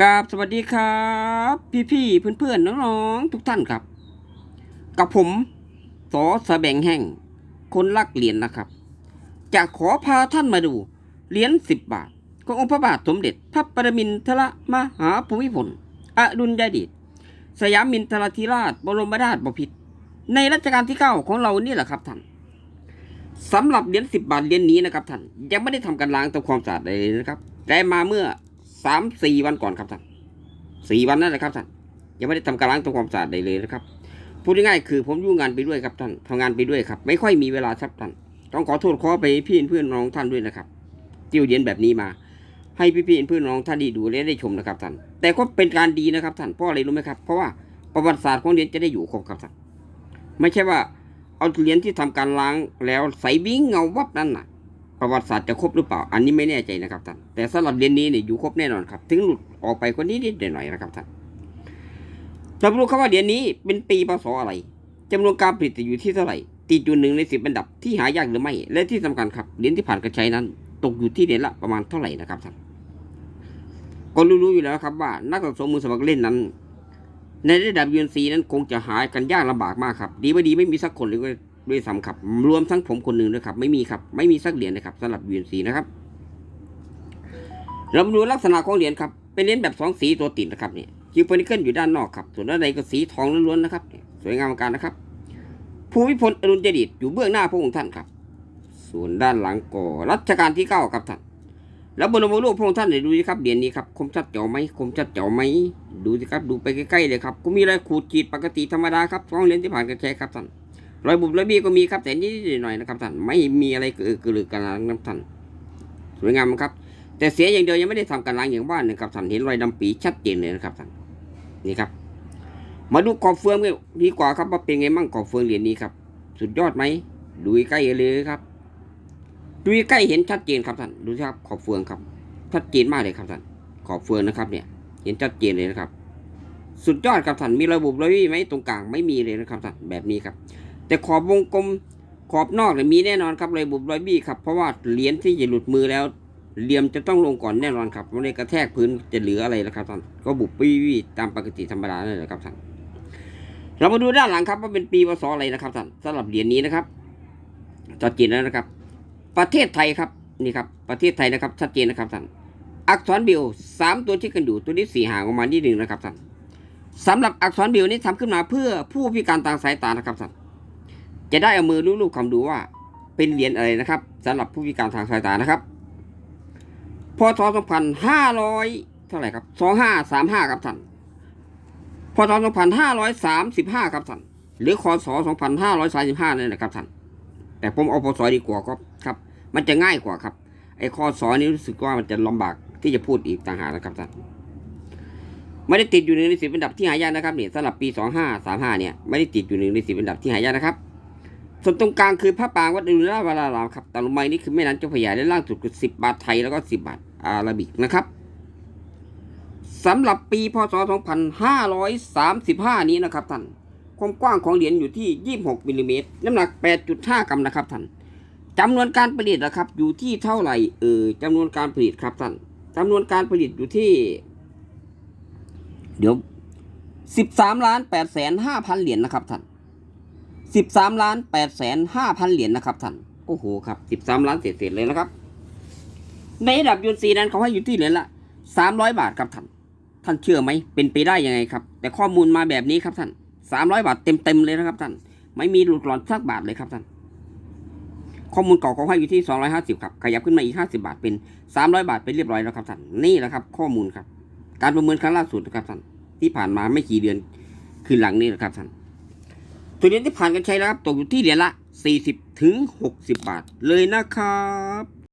กราบสวัสดีครับ พี่ๆเพื่อนๆน้องๆทุกท่านครับ กับผมสอสะแบงแห่ง คนรักเหรียญนะครับ จะขอพาท่านมาดูเหรียญสิบบาทขององค์พระบาทสมเด็จพระปรมินทรมหาภูมิพลอดุลยเดชสยามมินทรธิราชบรมราชบพิตรในรัชกาลที่เก้าของเรานี่แหละครับท่านสำหรับเหรียญสิบบาทเหรียญนี้นะครับท่านยังไม่ได้ทำการล้างทำความสะอาดเลยนะครับได้มาเมื่อ สามสี่วันก่อนครับท่านสี่วันนั่นแหละครับท่านยังไม่ได้ทำการล้างทำความสะอาดใดเลยนะครับพูดง่ายๆคือผมยุ่งงานไปด้วยครับท่านทำงานไปด้วยครับ ไม่ค่อยมีเวลาครับท่านต้องขอโทษขอไปพี่เพื่อนน้องท่านด้วยนะครับที่เอาเหรียญแบบนี้มา ให้พี่พี่เพื่อนน้องท่านได้ดูและได้ชมนะครับท่านแต่ก็เป็นการดีนะครับท่านเพราะอะไรรู้ไหมครับ เพราะว่าประวัติศาสตร์ของเรียญจะได้อยู่ครบครับท่านไม่ใช่ว่าเอาเหรียญที่ทำการล้างแล้วใส่วิ่งเงาวับนั่นน่ะ ประวัติศาสตร์จะครบหรือเปล่า อันนี้ไม่แน่ใจนะครับท่าน แต่สำหรับเรียญนี้เนี่ยอยู่ครบแน่นอนครับ ถึงหลุดออกไปคนนี้นิดหน่อยนะครับท่านเราไปดูครับว่าเรียญนี้เป็นปีพศอะไรจำนวนการผลิตอยู่ที่เท่าไหร่ ติดอยู่หนึ่งในสิบอันดับที่หายากหรือไม่ และที่สำคัญครับเหรียญที่ผ่านการใช้นั้น ตกอยู่ที่เหรียญละประมาณเท่าไหร่นะครับท่าน ก็รู้ๆอยู่แล้วครับว่า นักสะสมมือสมัครเล่นนั้น ในระดับยูนซีนั้นคงจะหายกันยากลำบากมากครับ ดีไม่ดีไม่มีสักคนเลย ด้วยซ้ำครับรวมทั้งผมคนหนึ่งด้วยครับ ไม่มีครับ ไม่มีสักเหรียญนะครับสำหรับยูนซีนะครับ เรามาดูลักษณะของเหรียญครับ เป็นเหรียญแบบสองสีตัวติดนะครับเนี่ยคิวเพนิเคิลอยู่ด้านนอกครับ ส่วนด้านในก็สีทองล้วนๆนะครับ สวยงามมือนกันนะครับ ภูมิพลอดุลยเดชอยู่เบื้องหน้าพระองค์ท่านครับ ส่วนด้านหลังก็รัชกาลที่เก้าครับท่าน แล้วบนบรูปพระองค์ท่านเนี่ยวดูสิครับเหรียญนี้ครับคมชัดเจ๋วไหมคมชัดเจ๋วไหมดูสิครับดูไปใกล้ๆเลยครับก็มีรอยขูดขีดปกติธรรมดาครับท้องเหรียญที่ผ่านการใช้ครับท่าน รอยบุบรอยบี้ก็มีครับแต่นิดหน่อยนะครับท่านไม่มีอะไรเกิดกระลือกันนะท่านสวยงามครับ แต่เสียอย่างเดียวยังไม่ได้ทำการล้างอย่างบ้านนะครับท่านเห็นรอยดำปีชัดเจนเลยนะครับท่านนี่ครับ มาดูขอบเฟืองกันดีกว่าครับว่าเป็นไงมั่งขอบเฟืองเหรียญนี้ครับ สุดยอดไหมดูใกล้เลยครับดูใกล้เห็นชัดเจนครับท่านดูสิครับขอบเฟืองครับ ชัดเจนมากเลยครับท่านขอบเฟืองนะครับ เนี่ย เห็นชัดเจนเลยนะครับ สุดยอดครับท่านมีระบบระวี่ไหมตรงกลางไม่มีเลยนะครับท่านแบบนี้ครับ แต่ขอบวงกลมขอบนอกเนี่ยมีแน่นอนครับระบบรอยบี้ครับเพราะว่าเหรียญที่จะหลุดมือแล้วเหลี่ยมจะต้องลงก่อนแน่นอนครับไม่ได้กระแทกพื้นจะเหลืออะไรแล้วครับท่านก็บุบปี้วี่ตามปกติธรรมดานั่นะครับท่านเรามาดูด้านหลังครับว่าเป็นปีพศอะไรนะครับท่านสำหรับเหรียญนี้นะครับชัดเจนแล้วนะครับ ประเทศไทยครับนี่ครับประเทศไทยนะครับชัดเจนนะครับท่านอักษรบิลสามตัวที่กันอยู่ตัวนี้สี่ห่างออกมานิดหนึ่งนะครับท่านสำหรับอักษรบิลนี้ทำขึ้นมาเพื่อผู้พิการทางสายตานะครับท่าน จะได้เอามือลูบๆคำดูว่า เป็นเหรียญอะไรนะครับสำหรับผู้พิการทางสายตานะครับ พศสองพันห้าร้อยเท่าไหร่ครับสองห้าสามห้าครับท่าน พศสองพันห้าร้อยสามสิบห้าครับท่าน หรือคศสองพันห้าร้อยสามสิบห้านั่นแหละครับท่าน แต่ผมเอาพศดีกว่าก็ครับ มันจะง่ายกว่าครับ ไอ้ข้อสอนี้รู้สึกว่ามันจะลำบากที่จะพูดอีกต่างหากนะครับท่านไม่ได้ติดอยู่ในสิบอันดับที่หายากนะครับเนี่ยสำหรับปีสองห้าสามห้าเนี่ยไม่ได้ติดอยู่ในสิบอันดับที่หายากนะครับ ส่วนตรงกลางคือพระปรางวัดอุราวารารามครับตามลงไปนี่คือแม่น้ำเจ้าพระยาด้านล่างสุดคือสิบบาทไทยแล้วก็สิบบาทอาราบิกนะครับสำหรับปีพศสองพันห้าร้อยสามสิบห้านี้นะครับท่านความกว้างของเหรียญอยู่ที่ 26มิลลิเมตรน้ำหนัก 8.5 กรัมนะครับท่านจำนวนการผลิตนะครับ อยู่ที่เท่าไหร่เออจำนวนการผลิตครับท่านจำนวนการผลิตอยู่ที่ เดี๋ยว 13ล้าน8แสน5พันเหรียญนะครับท่าน 13ล้าน8แสน5พันเหรียญนะครับท่าน โอ้โหครับ13ล้านเศษๆเลยนะครับ ในระดับยูนซีนั้นเขาให้อยู่ที่เหรียญละ300บาทครับท่าน ท่านเชื่อไหม เป็นไปได้ยังไงครับ แต่ข้อมูลมาแบบนี้ครับท่านสามร้อยบาทเต็มๆเลยนะครับท่าน ไม่มีหลุดหลอนสักบาทเลยครับท่าน ข้อมูลเก่าเขาให้อยู่ที่สองร้อยห้าสิบครับ ขยับขึ้นมาอีกห้าสิบาทเป็นสามร้อยบาทไปเรียบร้อยแล้วครับท่าน นี่แหละครับ ข้อมูลครับ การประเมินครั้งล่าสุดนะครับท่าน ที่ผ่านมาไม่กี่เดือน คืนหลังนี้นะครับท่าน ตัวเหรียญที่ผ่านกันใช้แล้วครับตกอยู่ที่เหรียญละ 40ถึง60 บาทเลยนะครับ